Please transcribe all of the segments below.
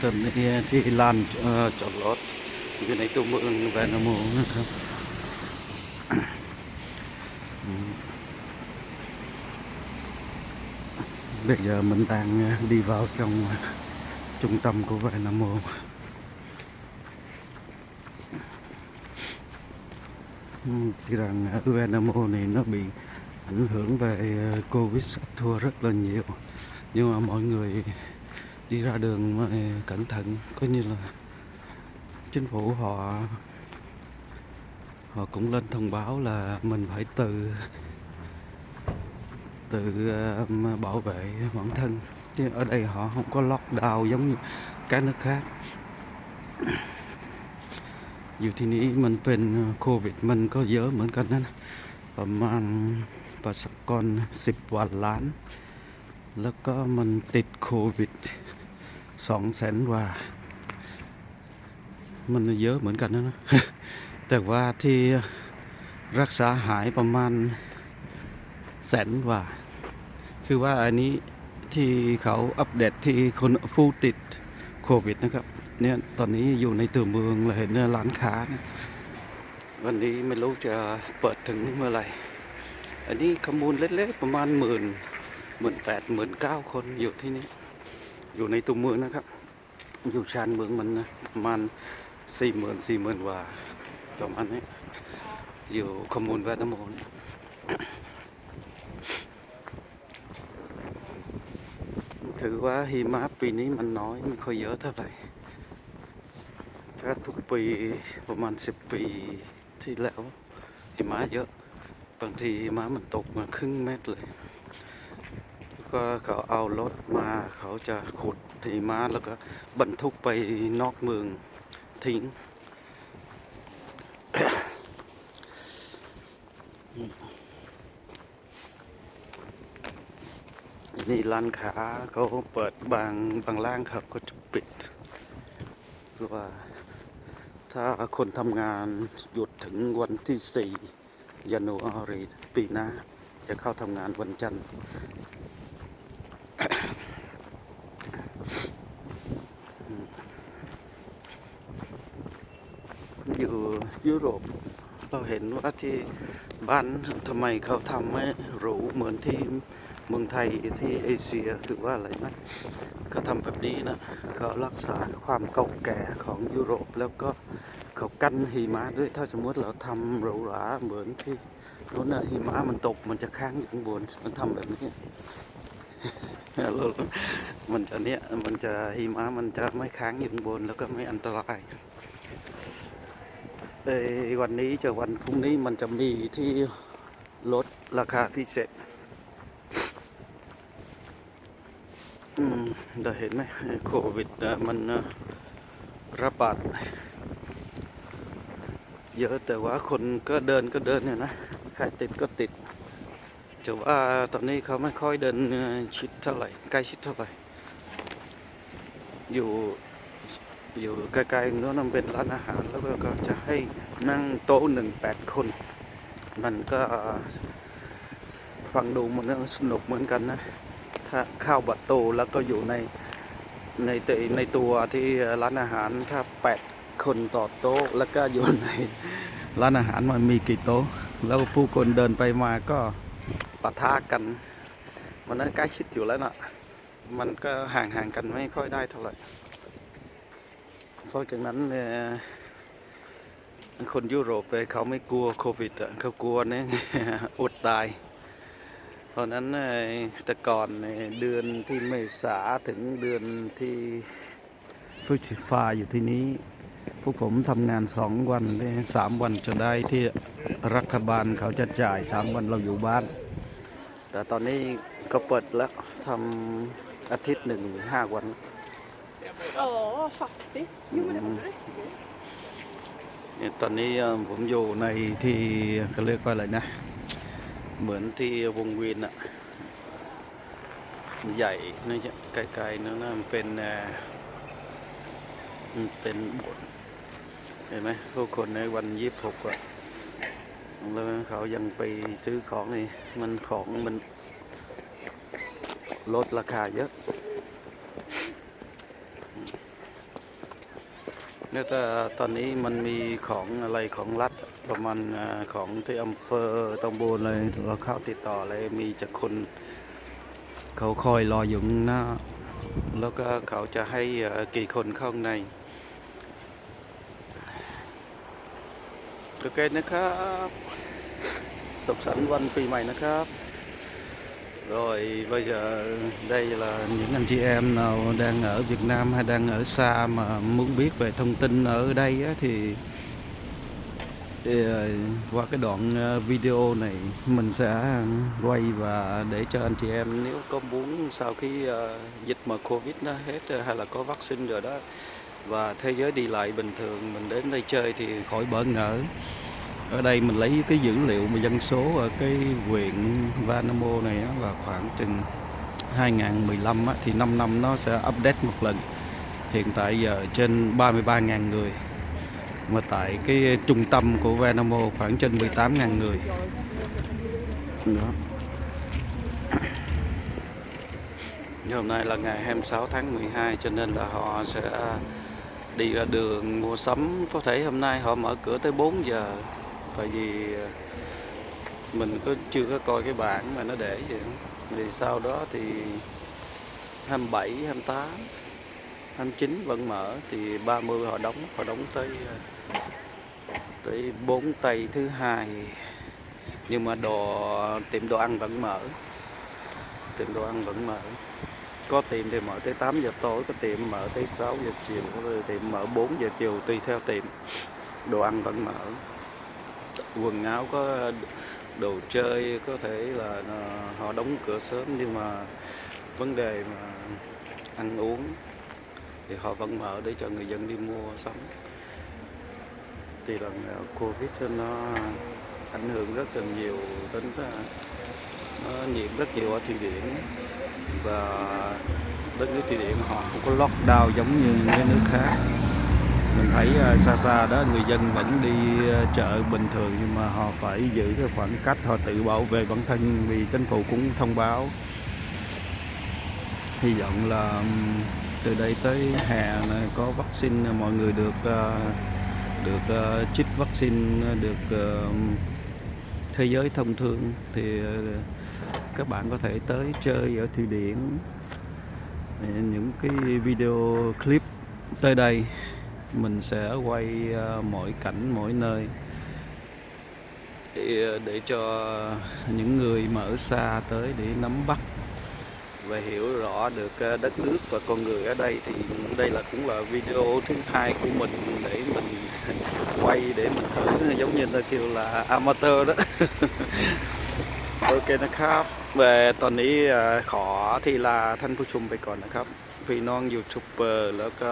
ตอนนี้ที่ลานเอ่อจอดรถอยู่ในตัวเมืองแวนนาโมนะครับอืมbây giờ mình đang ờ, đi vào trong ờ, trung tâm của Vạn Nam Mô Ừm, thì rằng ở Vạn Nam Mô này nó bị ảnh hưởng về ờ, Covid thua rất là nhiều nhưng mà mọi người đi ra đường mà cẩn thận coi như là chính phủ họ họ cũng lên thông báo là mình phải tự tự ờ, mà bảo vệ bản thân chứ ở đây họ không có lockdown giống như các nước khác อยู่ที่นี้มันเป็นโควิดมันก็เยอะเหมือนกันนะประมาณประชากรสิบวันล้าน แล้วก็มันติดโควิด สองแสนกว่า มันเยอะเหมือนกันนะนะ แต่ว่าที่รักษาหายประมาณแสนกว่า คือว่าอันนี้ที่เขาอัปเดตที่คนผู้ติดโควิดนะครับ เนี่ยตอนนี้อยู่ในตัวเมืองเราเห็นเนี่ยร้านค้านะวันนี้ไม่รู้จะเปิดถึงเมื่อไหร่ อันนี้ขมูลเล็กๆประมาณหมื่นหมื่นแปดหมื่นเก้าคนอยู่ที่นี่ อยู่ในตัวเมืองนะครับ อยู่ชานเมืองมันนะประมาณสี่หมื่นสี่หมื่นกว่าประมาณนี้อยู่ขมูลแวดนามนถือว่าหิมะปีนี้มันน้อยไม่ค่อยเยอะเท่าไหร่ถ้าทุกปีประมาณสิบปีที่แล้วหิมะเยอะ บางทีหิมะมันตกมาครึ่งเมตรเลย ก็เขาเอารถมาเขาจะขุดหิมะแล้วก็บรรทุกไปนอกเมืองทิ้ง นี่ร้านค้าเขาเปิดบางบางร้านครับก็จะปิดเพราะว่าถ้าคนทำงานหยุดถึงวันที่ 4 ยานวารีปีหน้าจะเข้าทำงานวันจันทร์ อ ยุโรป เราเห็นว่าที่บ้านทำไมเขาทำไม่หรูเหมือนที่เมืองไทยที่เอเชียคือว่าอะไรนะเขาทำแบบนี้นะเขารักษาความเก่าแก่ของยุโรปแล้วก็เขากั้นหิมะด้วยถ้าสมมติเราทำหรูหราเหมือนที่โน้นนะหิมะมันตกมันจะค้างอยู่ข้างบนมันทำแบบนี้มันจะเนี้ยมันจะหิมะมันจะไม่ค้างอยู่ข้างบนแล้วก็ไม่อันตราย เอวันนี้จะวันพรุ่งนี้มันจะมีที่ลดราคาพิเศษอืมได้เห็นไหมโควิดมันระบาดเยอะแต่ว่าคนก็เดินก็เดินเนี่ยนะใครติดก็ติดแต่ว่าตอนนี้เขาไม่ค่อยเดินชิดเท่าไหร่ใกล้ชิดเท่าไหร่อยู่ อยู่ใกล้ๆนู้นเป็นร้านอาหารแล้วก็จะให้นั่งโต๊ะหนึ่งแปดคน มันก็ฟังดูมันสนุกเหมือนกันนะ ถ้าข้าวบัตโตแล้วก็อยู่ในในตในตัวที่ร้านอาหารถ้าแปดคนต่อโต๊ะแล้วก็อยู่ในร้านอาหารมันมีกี่โต๊ะ แล้วผู้คนเดินไปมาก็ปะทะกัน มันนั้นใกล้ชิดอยู่แล้วนะมันก็ห่างๆกันไม่ค่อยได้เท่าไหร่ เพราะจากนั้นเนี่ยคนยุโรปเลยเขาไม่กลัวโควิดอะเขากลัวเนี่ยอดตาย เพราะนั้นแต่ก่อนเดือนที่เมษาถึงเดือนที่พฤศจิกาอยู่ที่นี้ พวกผมทำงานสองวันสามวันจะได้ที่รัฐบาลเขาจะจ่ายสามวันเราอยู่บ้าน แต่ตอนนี้ก็เปิดแล้วทำอาทิตย์หนึ่งห้าวัน Ja, faktiskt. Jo, men det var det. เนี่ยตอนนี้ผมอยู่ในที่เขาเรียกว่าอะไรนะ เหมือนที่วงเวียนอะใหญ่นะจ๊ะไกลๆนั่นนะมันเป็นเอ่อมันเป็นบสถ์เห็นไหมทุกคนในวันยี่สิบหกอะแล้วเขายังไปซื้อของนี่มันของมันลดราคาเยอะ เนี่ยแต่ตอนนี้มันมีของอะไรของรัฐประมาณของที่อำเภอตำบลเลยเราเข้าติดต่อเลยมีจากคนเขาคอยรออยู่หน้า แล้วก็เขาจะให้กี่คนเข้าในโอเคนะครับสุขสันต์วันปีใหม่นะครับ rồi bây giờ đây là những anh chị em nào đang ở Việt Nam hay đang ở xa mà muốn biết về thông tin ở đây á, thì, thì ờ, qua cái đoạn ờ, video này mình sẽ quay và để cho anh chị em nếu có muốn sau khi ờ, dịch mà Covid nó hết hay là có vaccine rồi đó và thế giới đi lại bình thường mình đến đây chơi thì khỏi bỡ ngỡ ở đây mình lấy cái dữ liệu mà dân số ở cái huyện Vanamo này á, là khoảng chừng 2015 á, thì 5 năm nó sẽ update một lần. Hiện tại giờ trên 33.000 người mà tại cái trung tâm của Vanamo khoảng trên 18.000 người. Đó. Nhưng hôm nay là ngày 26 tháng 12 cho nên là họ sẽ đi ra đường mua sắm. Có thể hôm nay họ mở cửa tới 4 giờ tại vì ờ, mình có chưa có coi cái bảng mà nó để vậy đó. thì sau đó thì 27, 28, 29 vẫn mở thì 30 họ đóng họ đóng tới ờ, tới 4 tây thứ hai. Nhưng mà đồ tiệm đồ ăn vẫn mở. Tiệm đồ ăn vẫn mở. Có tiệm thì mở tới 8 giờ tối có tiệm mở tới 6 giờ chiều có tiệm mở 4 giờ chiều tùy theo tiệm. Đồ ăn vẫn mở quần áo có đồ chơi, có thể là ờ, họ đóng cửa sớm nhưng mà vấn đề mà ăn uống thì họ vẫn mở để cho người dân đi mua sắm. Thì lần ờ, covid nó ảnh hưởng rất là nhiều đến ờ, nó nhiễm rất nhiều ở thụy điển và đất nước thụy điển họ không có lockdown giống như những cái nước khác mình thấy ờ, xa xa đó người dân vẫn đi ờ, chợ bình thường nhưng mà họ phải giữ cái khoảng cách, họ tự bảo vệ bản thân vì chính phủ cũng thông báo. Hy vọng là từ đây tới hè này có vaccine mọi người được ờ, được chích vaccine được thế giới thông thương thì các bạn có thể tới chơi ở Thụy Điển. Những cái video clip tới đây mình sẽ quay ờ, mỗi cảnh mỗi nơi để, ờ, để cho những người mà ở xa tới để nắm bắt và hiểu rõ được ờ, đất nước và con người ở đây thì đây là cũng là video thứ hai của mình để mình quay để mình thử giống như là kêu là amateur đó โอเคนะครับเอ่อตอนนี้เอ่อขอทีลาท่านผู้ชมไปก่อนนะครับ พี่น้องยูทูบเบอร์แล้วก็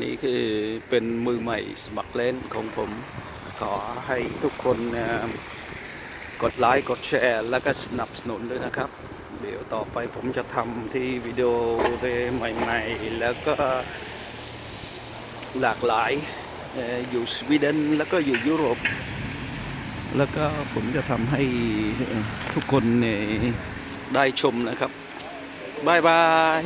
นี่คือเป็นมือใหม่สมัครเล่นของผม ขอให้ทุกคนกดไลค์กดแชร์ แล้วก็สนับสนุนด้วยนะครับ เดี๋ยวต่อไปผมจะทำที่วิดีโอใหม่ๆ แล้วก็หลากหลายอยู่สวีเดนแล้วก็อยู่ยุโรป แล้วก็ผมจะทำให้ทุกคนได้ชมนะครับบายบาย